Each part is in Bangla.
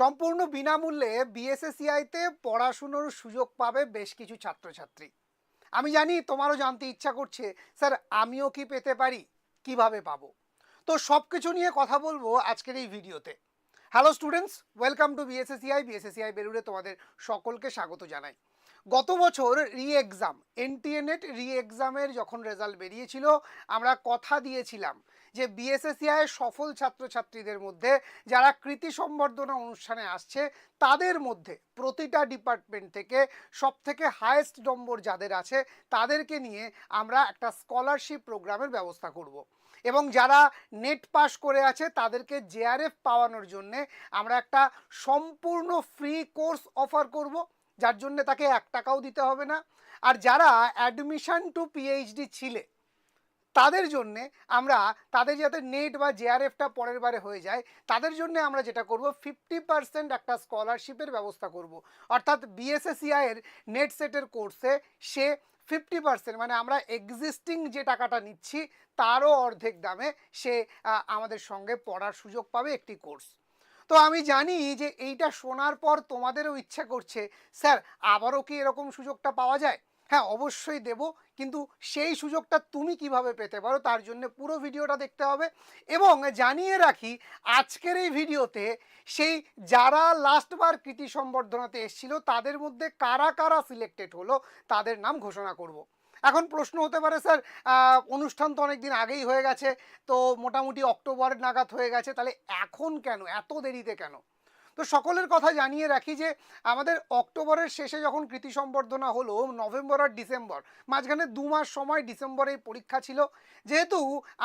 সম্পূর্ণ বিনামূল্যে বিএসএসিআইতে পড়াশুনোর সুযোগ পাবে বেশ কিছু ছাত্রছাত্রী। আমি জানি তোমারও জানতে ইচ্ছা করছে, স্যার, আমিও কি পেতে পারি? কীভাবে পাবো? তো সব কিছু নিয়ে কথা বলব আজকের এই ভিডিওতে। Hello students welcome to BSACI BSACI বেলুড়ে তোমাদের সকলকে স্বাগত জানাই। গত বছর রি এক্সাম এনটিএনএট রি এক্সামের যখন রেজাল্ট বেরিয়েছিল, আমরা কথা দিয়েছিলাম যে বিএসএসিআই সফল ছাত্রছাত্রীদের মধ্যে যারা কৃতি সম্বর্ধনা অনুষ্ঠানে আসছে, তাদের মধ্যে প্রতিটা ডিপার্টমেন্ট থেকে সব থেকে হায়েস্ট নম্বর যাদের আছে, তাদেরকে নিয়ে আমরা একটা স্কলারশিপ প্রোগ্রামের ব্যবস্থা করব। এবং যারা নেট পাস করে আছে, তাদেরকে জেআরএফ পাওয়ানোর জন্যে আমরা একটা সম্পূর্ণ ফ্রি কোর্স অফার করব যার জন্য তাকে এক টাকাও দিতে হবে না। আর যারা অ্যাডমিশন টু পিএইচডি ছিলে, তাদের জন্যে আমরা, তাদের যাতে নেট বা জেআরএফটা পরের বারে হয়ে যায়, তাদের জন্য আমরা যেটা করব ফিফটি পার্সেন্ট একটা স্কলারশিপের ব্যবস্থা করব। অর্থাৎ বিএসএসিআই এর নেট সেটের কোর্সে সে ফিফটি পার্সেন্ট মানে আমরা এক্সিস্টিং যে টাকাটা নিচ্ছি, তারও অর্ধেক দামে সে আমাদের সঙ্গে পড়ার সুযোগ পাবে একটি কোর্স তো আমি জানি যে এইটা শোনার পর তোমাদেরও ইচ্ছা করছে। স্যার, আবারও কি এরকম সুযোগটা পাওয়া যায়? হ্যাঁ অবশ্যই দেব, কিন্তু সেই সুযোগটা তুমি কীভাবে পেতে পারো তার জন্য পুরো ভিডিওটা দেখতে হবে। এবং জানিয়ে রাখি, আজকের এই ভিডিওতে সেই যারা লাস্টবার কৃতি সম্বর্ধনাতে এসেছিল, তাদের মধ্যে কারা কারা সিলেক্টেড হলো, তাদের নাম ঘোষণা করব। এখন প্রশ্ন হতে পারে, স্যার অনুষ্ঠান তো অনেক দিন আগেই হয়ে গেছে, তো মোটামুটি অক্টোবর নাগাদ হয়ে গেছে, তাহলে এখন কেন, এত দেরিতে কেন? তো সকলের কথা জানিয়ে রাখি যে, আমাদের অক্টোবরের শেষে যখন কৃতি সম্বর্ধনা হলো, নভেম্বর আর ডিসেম্বর, মাঝখানে দু মাস সময় ডিসেম্বরে পরীক্ষা ছিল, যেহেতু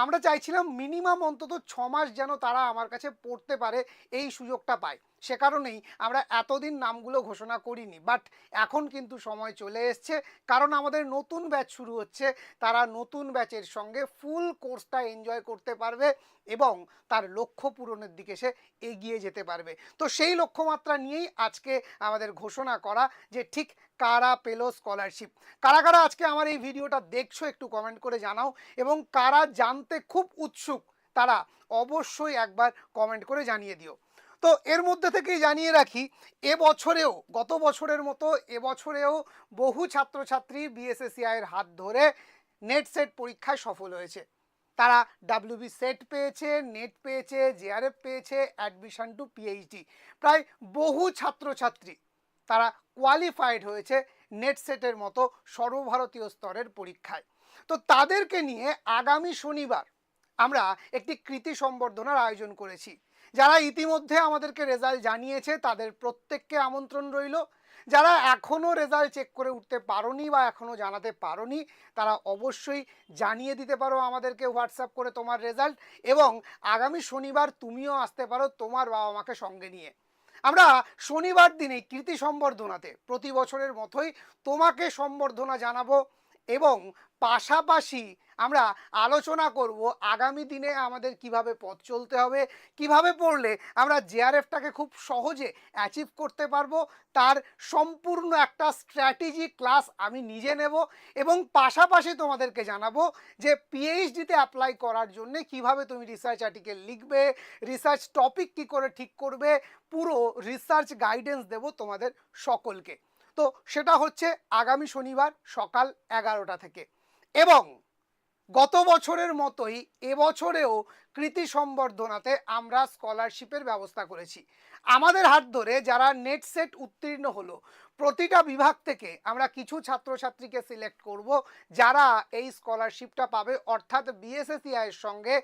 আমরা চাইছিলাম মিনিমাম অন্তত ছ মাস যেন তারা আমার কাছে পড়তে পারে, এই সুযোগটা পায়। সে কারণেই আমরা এতদিন নামগুলো ঘোষণা করিনি। বাট এখন কিন্তু সময় চলে এসছে। কারণ আমাদের নতুন ব্যাচ শুরু হচ্ছে। তারা নতুন ব্যাচের সঙ্গে ফুল কোর্সটা এনজয় করতে পারবে এবং তার লক্ষ্য পূরণের দিকে সে এগিয়ে যেতে পারবে। তো সেই লক্ষ্যমাত্রা নিয়েই আজকে আমাদের ঘোষণা করা যে ঠিক কারা পেল স্কলারশিপ কারা কারা আজকে আমার এই ভিডিওটা দেখছ একটু কমেন্ট করে জানাও এবং কারা জানতে খুব উৎসুক, তারা অবশ্যই একবার কমেন্ট করে জানিয়ে দিও। তো এর মধ্যে থেকেই জানিয়ে রাখি এবছরেও গত বছরের মতো এবছরেও বহু ছাত্রছাত্রী বিএসএসিআই এর হাত ধরে নেট সেট পরীক্ষায় সফল হয়েছে। তারা ডাব্লিউবি সেট পেয়েছে নেট পেয়েছে জেআরএফ পেয়েছে অ্যাডমিশন টু পিএইচডি প্রায় বহু ছাত্রছাত্রী তারা কোয়ালিফাইড হয়েছে নেট সেটের মতো সর্বভারতীয় স্তরের পরীক্ষায়। তো তাদেরকে নিয়ে আগামী শনিবার আমরা একটি কৃতি সম্বর্ধনার আয়োজন করেছি। যারা ইতিমধ্যে আমাদেরকে রেজাল্ট জানিয়েছে, তাদের প্রত্যেককে আমন্ত্রণ রইল। যারা এখনও রেজাল্ট চেক করে উঠতে পারোনি বা এখনও জানাতে পারোনি, তারা অবশ্যই জানিয়ে দিতে পারো আমাদেরকে হোয়াটসঅ্যাপ করে তোমার রেজাল্ট এবং আগামী শনিবার তুমিও আসতে পারো তোমার বাবা মাকে সঙ্গে নিয়ে। আমরা শনিবার দিনে কৃতি সম্বর্ধনাতে প্রতি বছরের মতোই তোমাকে সম্বর্ধনা জানাব এবং পাশাপাশি আমরা আলোচনা করব আগামী দিনে আমাদের কীভাবে পথ চলতে হবে, কীভাবে পড়লে আমরা জেআরএফটাকে খুব সহজে অ্যাচিভ করতে পারব, তার সম্পূর্ণ একটা স্ট্র্যাটেজি ক্লাস আমি নিজে নেব এবং পাশাপাশি তোমাদেরকে জানাব যে পিএইচডিতে অ্যাপ্লাই করার জন্য কীভাবে তুমি রিসার্চ আর্টিকেল লিখবে রিসার্চ টপিক কী করে ঠিক করবে, পুরো রিসার্চ গাইডেন্স দেব তোমাদের সকলকে। তো সেটা হচ্ছে আগামী শনিবার সকাল এগারোটা থেকে। এবং গত বছরের মতোই এবছরেও কৃতি সম্বর্ধনাতে আমরা স্কলারশিপের ব্যবস্থা করেছি। আমাদের হাত ধরে যারা নেট সেট উত্তীর্ণ হলো, প্রতিটা বিভাগ থেকে আমরা কিছু ছাত্রছাত্রীকে সিলেক্ট করব, যারা এই স্কলারশিপটা পাবে। অর্থাৎ বিএসএসিআই এর সঙ্গে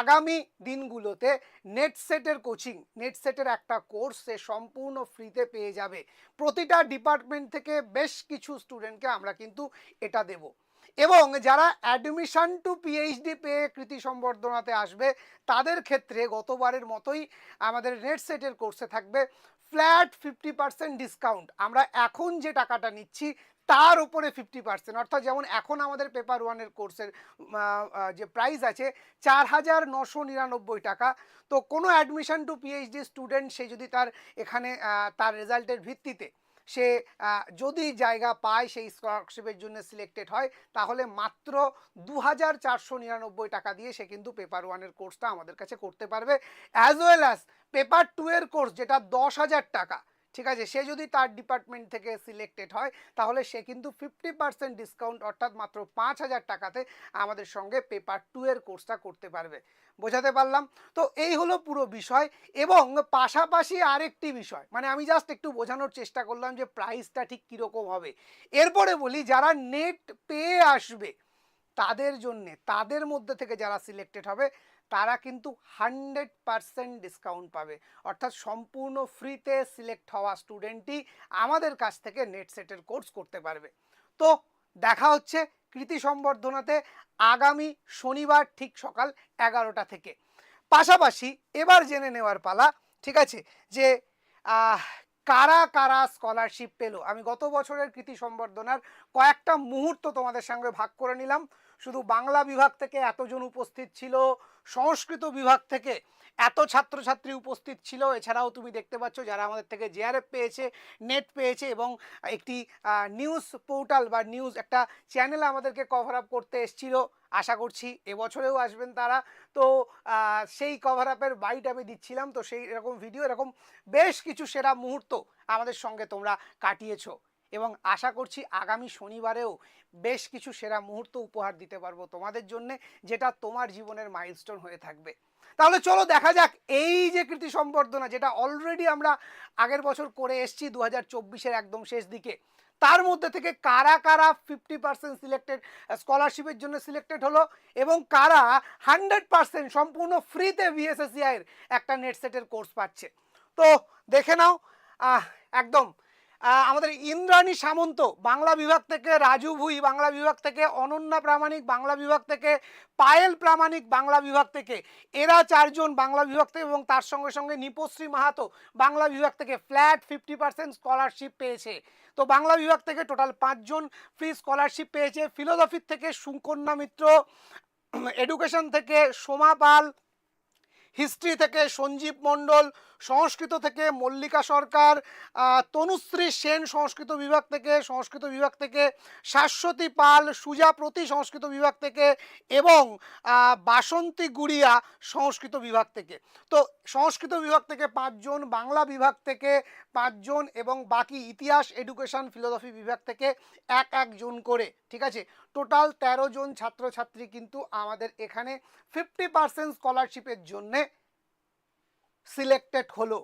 আগামী দিনগুলোতে নেট সেটের কোচিং, নেট সেটের একটা কোর্স সে সম্পূর্ণ ফ্রিতে পেয়ে যাবে। প্রতিটা ডিপার্টমেন্ট থেকে বেশ কিছু স্টুডেন্টকে আমরা কিন্তু এটা দেবো। এবং যারা অ্যাডমিশন টু পিএইচডি পেয়ে কৃতি সম্বর্ধনাতে আসবে, তাদের ক্ষেত্রে গতবারের মতোই আমাদের নেট সেটের কোর্সে থাকবে ফ্ল্যাট ফিফটি পার্সেন্ট ডিসকাউন্ট আমরা এখন যে টাকাটা নিচ্ছি, তার উপরে ফিফটি পার্সেন্ট অর্থাৎ যেমন এখন আমাদের পেপার ওয়ানের কোর্সের যে প্রাইস আছে, চার হাজার নশো নিরানব্বই টাকা। তো কোনো অ্যাডমিশন টু পিএইচডি স্টুডেন্ট সে যদি তার এখানে তার রেজাল্টের ভিত্তিতে সে যদি জায়গা পায় সেই স্কলারশিপের জন্য সিলেক্টেড হয়, তাহলে মাত্র দু হাজার চারশো নিরানব্বই টাকা দিয়ে সে কিন্তু পেপার ওয়ানের কোর্সটা আমাদের কাছে করতে পারবে as well as paper two এর কোর্স যেটা দশ হাজার টাকা। ঠিক আছে? সে যদি তার ডিপার্টমেন্ট থেকে সিলেক্টেড হয়, তাহলে সে কিন্তু ফিফটি পার্সেন্ট ডিসকাউন্ট অর্থাৎ মাত্র পাঁচ হাজার টাকাতে আমাদের সঙ্গে পেপার টু এর কোর্সটা করতে পারবে। বোঝাতে পারলাম? তো এই হলো পুরো বিষয় এবং পাশাপাশি আরেকটি বিষয় মানে আমি জাস্ট একটু বোঝানোর চেষ্টা করলাম যে প্রাইসটা ঠিক কীরকম হবে। এরপরে বলি, যারা নেট পেয়ে আসবে, তাদের জন্যে, তাদের মধ্যে থেকে যারা সিলেক্টেড হবে তারা কিন্তু হান্ড্রেড পারসেন্ট ডিসকাউন্ট পাবে। অর্থাৎ সম্পূর্ণ ফ্রিতে সিলেক্ট হওয়া স্টুডেন্টই আমাদের কাছ থেকে নেট সেটের কোর্স করতে পারবে। তো দেখা হচ্ছে কৃতি সম্বর্ধনাতে আগামী শনিবার ঠিক সকাল এগারোটা থেকে। পাশাপাশি এবার জেনে নেওয়ার পালা, ঠিক আছে, যে কারা কারা স্কলারশিপ পেল? আমি গত বছরের কৃতি সম্বর্ধনার কয়েকটা মুহূর্ত তোমাদের সঙ্গে ভাগ করে নিলাম। শুধু বাংলা বিভাগ থেকে এতজন উপস্থিত ছিল সংস্কৃত বিভাগ থেকে এত ছাত্রছাত্রী উপস্থিত ছিল। এছাড়াও তুমি দেখতে পাচ্ছ যারা আমাদের থেকে জেআরএফ পেয়েছে নেট পেয়েছে এবং একটি নিউজ পোর্টাল বা নিউজ একটা চ্যানেল আমাদেরকে কভার আপ করতে এসেছিল। আশা করছি এবছরেও আসবেন তারা। তো সেই কভার আপের বাইট আমি দিচ্ছিলাম। তো সেই এরকম ভিডিও এরকম বেশ কিছু সেরা মুহূর্ত আমাদের সঙ্গে তোমরা কাটিয়েছো। এবং আশা করছি আগামী শনিবারেও বেশ কিছু সেরা মুহূর্ত উপহার দিতে পারব তোমাদের জন্য, যেটা তোমার জীবনের মাইলস্টোন হয়ে থাকবে। তাহলে চলো দেখা যাক এই যে কৃতি সম্বর্ধনা, যেটা অলরেডি আমরা আগের বছর করে এসেছি দু হাজার একদম শেষ দিকে। তার মধ্যে থেকে কারা কারা ফিফটি পার্সেন্ট সিলেক্টেড স্কলারশিপের জন্য সিলেক্টেড হলো এবং কারা হান্ড্রেড পার্সেন্ট সম্পূর্ণ ফ্রিতে বিএসএসিআইয়ের একটা নেট সেটের কোর্স পাচ্ছে। তো দেখে নাও একদম আমাদের ইন্দ্রাণী সামন্ত, বাংলা বিভাগ থেকে রাজু ভুই, বাংলা বিভাগ থেকে অনন্যা প্রামাণিক, বাংলা বিভাগ থেকে পায়েল প্রামাণিক, বাংলা বিভাগ থেকে এরা চারজন বাংলা বিভাগ থেকে এবং তার সঙ্গে সঙ্গে নিপশ্রী মাহাতো বাংলা বিভাগ থেকে ফ্ল্যাট ফিফটি পার্সেন্ট স্কলারশিপ পেয়েছে। তো বাংলা বিভাগ থেকে টোটাল পাঁচজন ফ্রি স্কলারশিপ পেয়েছে। ফিলোসফির থেকে সুকন্যা মিত্র এডুকেশন থেকে সোমা পাল হিস্ট্রি থেকে সঞ্জীব মণ্ডল, সংস্কৃত থেকে মল্লিকা সরকার তনুশ্রী সেন, সংস্কৃত বিভাগ থেকে, সংস্কৃত বিভাগ থেকে, শাশ্বতী পাল সুজাপ্রতি সংস্কৃত বিভাগ থেকে এবং বাসন্তী গুড়িয়া সংস্কৃত বিভাগ থেকে। তো সংস্কৃত বিভাগ থেকে পাঁচজন, বাংলা বিভাগ থেকে পাঁচজন এবং বাকি ইতিহাস এডুকেশন ফিলোসফি বিভাগ থেকে এক একজন করে, ঠিক আছে? টোটাল তেরো জন ছাত্রছাত্রী কিন্তু আমাদের এখানে ফিফটি পার্সেন্ট স্কলারশিপের জন্যে সিলেক্টেড হলো।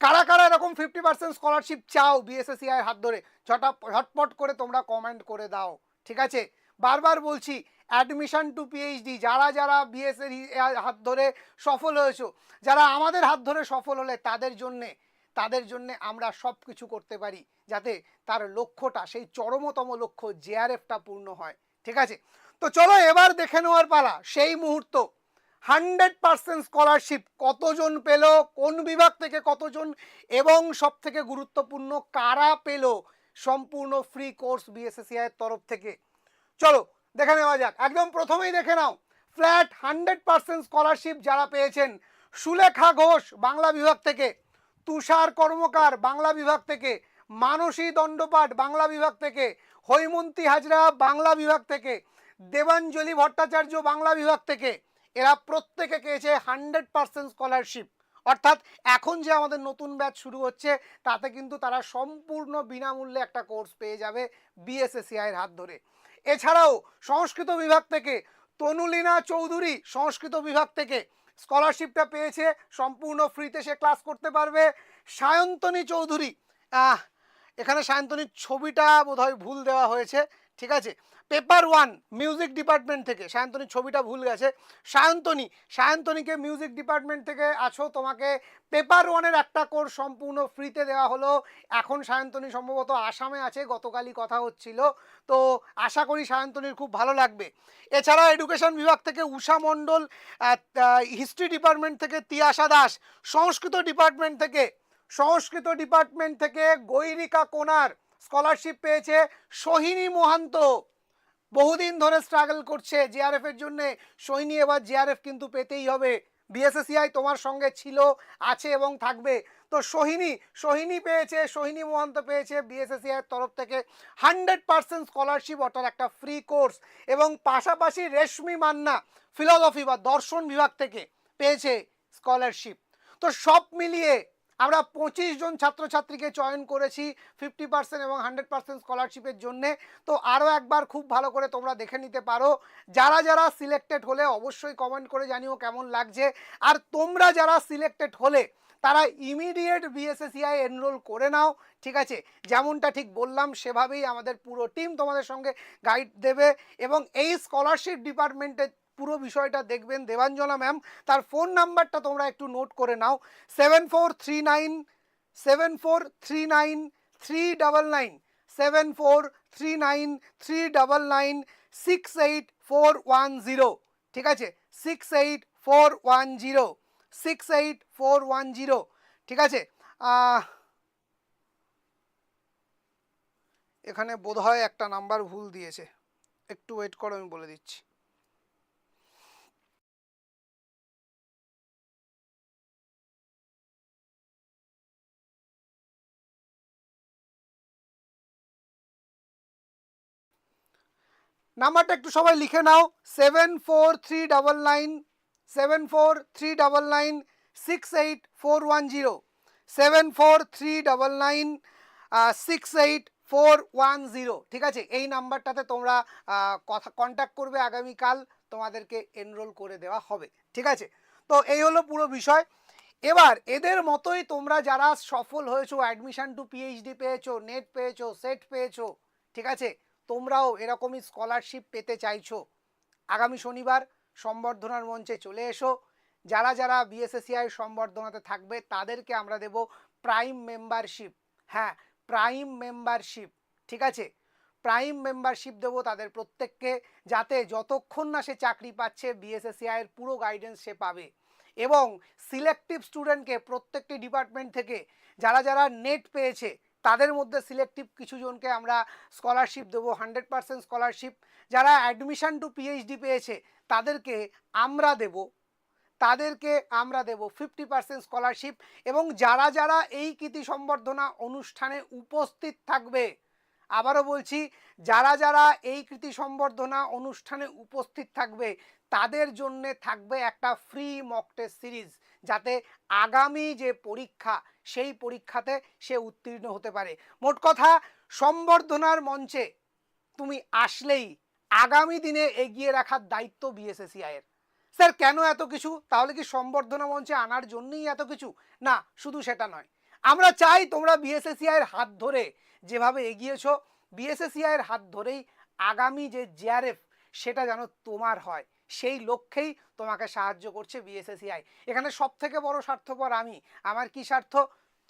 কারা কারা এরকম ফিফটি পার্সেন্ট স্কলারশিপ চাও বিএসএসিআই হাত ধরে? ঝটা ঝটপট করে তোমরা কমেন্ট করে দাও, ঠিক আছে? বারবার বলছি অ্যাডমিশন টু পিএইচডি যারা যারা বিএসএর হাত ধরে সফল হয়েছো, যারা আমাদের হাত ধরে সফল হলে তাদের জন্যে তাদের জন্যে আমরা সব কিছু করতে পারি, যাতে তার লক্ষ্যটা, সেই চরমতম লক্ষ্য জেআরএফটা পূর্ণ হয়। ঠিক আছে? তো চলো এবার দেখে নেওয়ার পালা, সেই মুহূর্ত। হান্ড্রেড পার্সেন্ট স্কলারশিপ কতজন পেল, কোন বিভাগ থেকে কতজন, এবং সব থেকে গুরুত্বপূর্ণ কারা পেল সম্পূর্ণ ফ্রি কোর্স বিএসএসিআই এর তরফ থেকে? চলো, দেখে নেওয়া যাক। একদম প্রথমেই দেখে নাও। ফ্ল্যাট হান্ড্রেড পার্সেন্ট স্কলারশিপ যারা পেয়েছেন, সুলেখা ঘোষ, বাংলা বিভাগ থেকে। তুষার কর্মকার বাংলা বিভাগ থেকে, মানসী দণ্ডপাঠ বাংলা বিভাগ থেকে, হৈমন্তী হাজরা বাংলা বিভাগ থেকে, দেবাঞ্জলি ভট্টাচার্য বাংলা বিভাগ থেকে, এরা প্রত্যেকে পেয়েছে হান্ড্রেড পার্সেন্ট স্কলারশিপ। অর্থাৎ এখন যে আমাদের নতুন ব্যাচ শুরু হচ্ছে, তাতে কিন্তু তারা সম্পূর্ণ বিনামূল্যে একটা কোর্স পেয়ে যাবে বিএসএসিআই এর হাত ধরে। এছাড়াও সংস্কৃত বিভাগ থেকে, তনুলীনা চৌধুরী সংস্কৃত বিভাগ থেকে স্কলারশিপটা পেয়েছে, সম্পূর্ণ ফ্রিতে সে ক্লাস করতে পারবে। সায়ন্তনী চৌধুরী এখানে সায়ন্তনীর ছবিটা বোধহয় ভুল দেওয়া হয়েছে, ঠিক আছে? পেপার ওয়ান মিউজিক ডিপার্টমেন্ট থেকে। সায়ন্তনীর ছবিটা ভুল গেছে। সায়ন্তনী, সায়ন্তনীকে মিউজিক ডিপার্টমেন্ট থেকে আছো, তোমাকে পেপার ওয়ানের একটা কোর্স সম্পূর্ণ ফ্রিতে দেওয়া হলো। এখন সায়ন্তনী সম্ভবত আসামে আছে, গতকালই কথা হচ্ছিল। তো আশা করি সায়ন্তনীর খুব ভালো লাগবে। এছাড়া এডুকেশন বিভাগ থেকে উষা মণ্ডল হিস্ট্রি ডিপার্টমেন্ট থেকে তিয়াশা দাস, সংস্কৃত ডিপার্টমেন্ট থেকে, সংস্কৃত ডিপার্টমেন্ট থেকে গৈরিকা কোনার স্কলারশিপ পেয়েছে সোহিনী মোহান্ত। বহুদিন ধরে স্ট্রাগল করছে জিআরএফ এর জন্য। সৈনী, এবার জিআরএফ কিন্তু পেতেই হবে। বিএসএসিআই তোমার সঙ্গে ছিল, আছে এবং থাকবে। তো সোহিনী সোহিনী পেয়েছে, সোহিনী মহান্ত পেয়েছে বিএসএসিআই তরফ থেকে। হান্ড্রেড পার্সেন্ট স্কলারশিপ অর্থাৎ একটা ফ্রি কোর্স এবং পাশাপাশি রেশমি মান্না ফিলসফি বা দর্শন বিভাগ থেকে পেয়েছে স্কলারশিপ তো সব মিলিয়ে আমরা পঁচিশ জন ছাত্রছাত্রীকে চয়ন করেছি ফিফটি পার্সেন্ট এবং হান্ড্রেড পার্সেন্ট স্কলারশিপের জন্যে। তো আরও একবার খুব ভালো করে তোমরা দেখে নিতে পারো। যারা যারা সিলেক্টেড হলে অবশ্যই কমেন্ট করে জানিও কেমন লাগছে। আর তোমরা যারা সিলেক্টেড হলে, তারা ইমিডিয়েট বিএসএসিআই এনরোল করে নাও, ঠিক আছে? যেমনটা ঠিক বললাম, সেভাবেই আমাদের পুরো টিম তোমাদের সঙ্গে গাইড দেবে এবং এই স্কলারশিপ ডিপার্টমেন্টের পুরো বিষয়টা দেখবেন। দেবাঞ্জনা ম্যাম, তার ফোন নাম্বারটা তোমরা একটু নোট করে নাও। Seven four three nine seven four three nine three double nine seven four three nine three double nine six eight four one zero ঠিক আছে? Six eight four one zero six eight four one zero ঠিক আছে? এখানে বোধহয় একটা নাম্বার ভুল দিয়েছে। একটু ওয়েট করো, আমি বলে দিচ্ছি। নাম্বারটা একটু সবাই লিখে নাও seven four three double nine seven four three double nine six eight four one zero seven four three double nine six eight four one zero ঠিক আছে? এই নাম্বারটাতে তোমরা কথা কন্ট্যাক্ট করবে আগামীকাল, তোমাদেরকে এনরোল করে দেওয়া হবে। ঠিক আছে? তো এই হলো পুরো বিষয়। এবার এদের মতোই তোমরা যারা সফল হয়েছো অ্যাডমিশন টু পিএইচডি পেয়েছ নেট পেয়েছ সেট পেয়েছ, ঠিক আছে? তোমরাও এরকমই স্কলারশিপ পেতে চাইছো। আগামী শনিবার সম্বর্ধনার মঞ্চে চলে এসো। যারা যারা বিএসএসিআই সম্বর্ধনাতে থাকবে, তাদেরকে আমরা দেব প্রাইম মেম্বারশিপ হ্যাঁ প্রাইম মেম্বারশিপ ঠিক আছে? প্রাইম মেম্বারশিপ দেবো তাদের প্রত্যেককে যাতে যতক্ষণ না সে চাকরি পাচ্ছে বিএসএসিআই এর পুরো গাইডেন্স সে পাবে। এবং সিলেক্টিভ স্টুডেন্টকে প্রত্যেকটি ডিপার্টমেন্ট থেকে, যারা যারা নেট পেয়েছে তাদের মধ্যে সিলেক্টিভ কিছু জনকে আমরা স্কলারশিপ দেবো হান্ড্রেড পারসেন্ট স্কলারশিপ যারা অ্যাডমিশান টু পিএইচডি পেয়েছে, তাদেরকে আমরা দেব। তাদেরকে আমরা দেব ফিফটি পার্সেন্ট স্কলারশিপ এবং যারা যারা এই কৃতি সম্বর্ধনা অনুষ্ঠানে উপস্থিত থাকবে আবারও বলছি, যারা যারা এই কৃতি সম্বর্ধনা অনুষ্ঠানে উপস্থিত থাকবে, তাদের জন্য থাকবে একটা ফ্রি মক টেস্ট সিরিজ যাতে আগামী যে পরীক্ষা, সেই পরীক্ষাতে সে উত্তীর্ণ হতে পারে। মোট কথা, সম্বর্ধনার মঞ্চে তুমি আসলেই আগামী দিনে এগিয়ে রাখার দায়িত্ব বিএসএসিআই এর। স্যার, কেন এত কিছু? তাহলে কি সম্বর্ধনা মঞ্চে আনার জন্যই এত কিছু? না, শুধু সেটা নয়। আমরা চাই তোমরা বিএসএসিআইয়ের হাত ধরে যেভাবে এগিয়েছো বিএসএসিআইয়ের হাত ধরেই আগামী যে জিআরএফ সেটা যেন তোমার হয়। সেই লক্ষ্যেই তোমাকে সাহায্য করছে বিএসএসিআই এখানে সব থেকে বড় স্বার্থপর আমি। আমার কি স্বার্থ?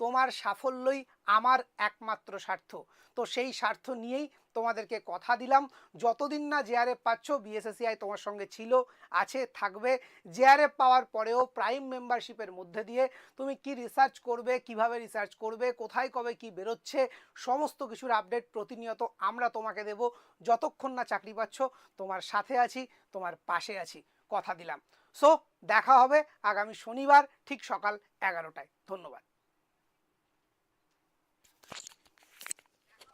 তোমার সাফল্যই আমার একমাত্র স্বার্থ। তো সেই স্বার্থ নিয়েই তোমাদেরকে কথা দিলাম। যতদিন না জেআরএফ পাচ্ছ বিএসএসিআই তোমার সঙ্গে ছিল, আছে, থাকবে। জেআরএফ পাওয়ার পরেও প্রাইম মেম্বারশিপের মধ্যে দিয়ে তুমি কি রিসার্চ করবে, কীভাবে রিসার্চ করবে, কোথায় কবে কি বেরোচ্ছে, সমস্ত কিছুর আপডেট প্রতিনিয়ত আমরা তোমাকে দেব। যতক্ষণ না চাকরি পাচ্ছ, তোমার সাথে আছি, তোমার পাশে আছি, কথা দিলাম। সো দেখা হবে আগামী শনিবার, ঠিক সকাল এগারোটায়। ধন্যবাদ।